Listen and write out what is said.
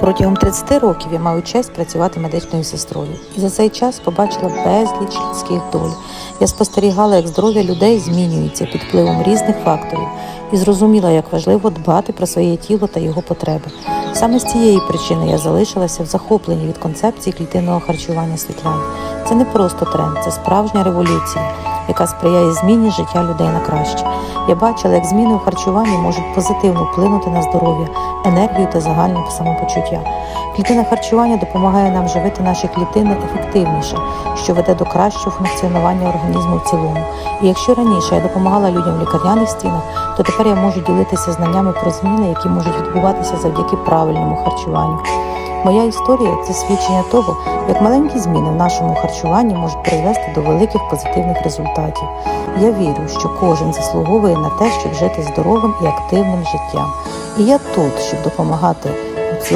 Протягом 30 років я маю честь працювати медичною сестрою, і за цей час побачила безліч людських доль. Я спостерігала, як здоров'я людей змінюється під впливом різних факторів, і зрозуміла, як важливо дбати про своє тіло та його потреби. Саме з цієї причини я залишилася в захопленні від концепції клітинного харчування Світлани. Це не просто тренд, це справжня революція, яка сприяє зміні життя людей на краще. Я бачила, як зміни у харчуванні можуть позитивно вплинути на здоров'я, енергію та загальне самопочуття. Клітинне харчування допомагає нам живити наші клітини ефективніше, що веде до кращого функціонування організму в цілому. І якщо раніше я допомагала людям в лікарняних стінах, то тепер я можу ділитися знаннями про зміни, які можуть відбуватися завдяки правильному харчуванню. Моя історія це свідчення того, як маленькі зміни в нашому харчуванні можуть призвести до великих позитивних результатів. Я вірю, що кожен заслуговує на те, щоб жити здоровим і активним життям. І я тут, щоб допомагати